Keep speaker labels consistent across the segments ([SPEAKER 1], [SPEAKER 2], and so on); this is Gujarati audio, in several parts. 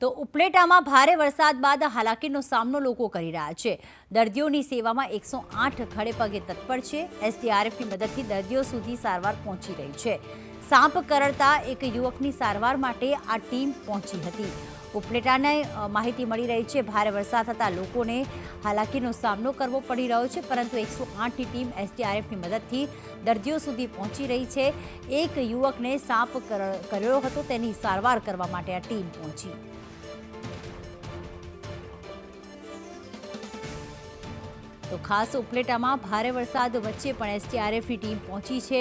[SPEAKER 1] તો ઉપલેટામાં ભારે વરસાદ બાદ હાલાકીનો સામનો લોકો કરી રહ્યા છે. દર્દીઓની સેવામાં એકસો આઠ ખડે પગે તત્પર છે. એસડીઆરએફની મદદથી દર્દીઓ સુધી સારવાર પહોંચી રહી છે. સાપ કરડતા એક યુવકની સારવાર માટે આ ટીમ પહોંચી હતી. ઉપલેટાને માહિતી મળી રહી છે, ભારે વરસાદ થતાં લોકોને હાલાકીનો સામનો કરવો પડી રહ્યો છે, પરંતુ એકસો આઠની ટીમ એસડીઆરએફની મદદથી દર્દીઓ સુધી પહોંચી રહી છે. એક યુવકને સાપ કર- કર્યો હતો, તેની સારવાર કરવા માટે આ ટીમ પહોંચી. તો ખાસ ઉપલેટામાં ભારે વરસાદ વચ્ચે પણ એસટીઆરએફની ટીમ પહોંચી છે.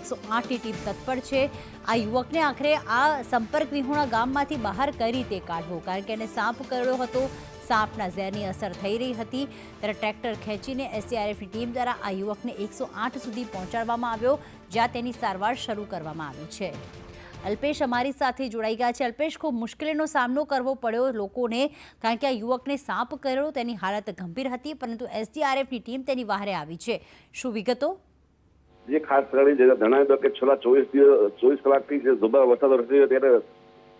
[SPEAKER 1] એકસો આઠની ટીમ તત્પર છે. આ યુવકને આખરે આ સંપર્ક વિહોણા ગામમાંથી બહાર કઈ રીતે કાઢવો? કારણ કે એને સાપ કર્યો હતો. સાપના ઝેરની અસર થઈ રહી હતી. ત્યારે ટ્રેક્ટર ખેંચીને એસટીઆરએફની ટીમ દ્વારા આ યુવકને એકસો સુધી પહોંચાડવામાં આવ્યો, જ્યાં તેની સારવાર શરૂ કરવામાં આવી છે. અલ્પેશ અમારી સાથે જોડાઈ ગયા છે. અલ્પેશ, ખૂબ મુશ્કેલીનો સામનો કરવો પડ્યો લોકોને, કારણ કે આ યુવકને સાપ કર્યો, તેની હાલત ગંભીર હતી, પરંતુ એસડીઆરએફની ટીમ તેની વહારે આવી છે. શું વિગતો?
[SPEAKER 2] જે ખાસ કરીને જણાવ્યું હતું કે છેલ્લા ચોવીસ દિવસ, ચોવીસ કલાકથી જે જુદા વરસાદ વરસી ત્યારે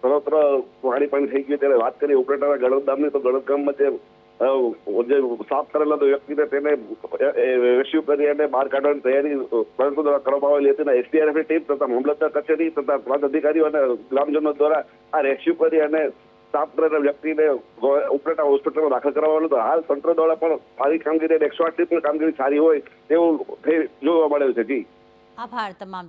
[SPEAKER 2] સર્વત્ર પાણી પાણી થઈ ગયું. ત્યારે વાત કરીએ ઉપરેટાના ગળદ ગામની, તો ગળદ ગામમાં જે જે સાફ કરેલા વ્યક્તિને તેને રેસ્ક્યુ કરી અને બહાર કાઢવાની તૈયારી પરંતુ દ્વારા કરવામાં આવેલી હતી અને એસડીઆરએફની ટીમ તથા મામલતદાર કચેરી તથા પ્રાંત અધિકારીઓ અને ગ્રામજનો દ્વારા આ રેસ્ક્યુ કરી અને સાફ કરેલા વ્યક્તિને ઉપરેટા હોસ્પિટલમાં દાખલ કરવામાં આવ્યો હતો. હાલ તંત્ર દ્વારા પણ સારી કામગીરી અને એકસો આઠ કામગીરી સારી હોય તેવું જોવા મળ્યું છે. જી.
[SPEAKER 1] આભાર, તમામ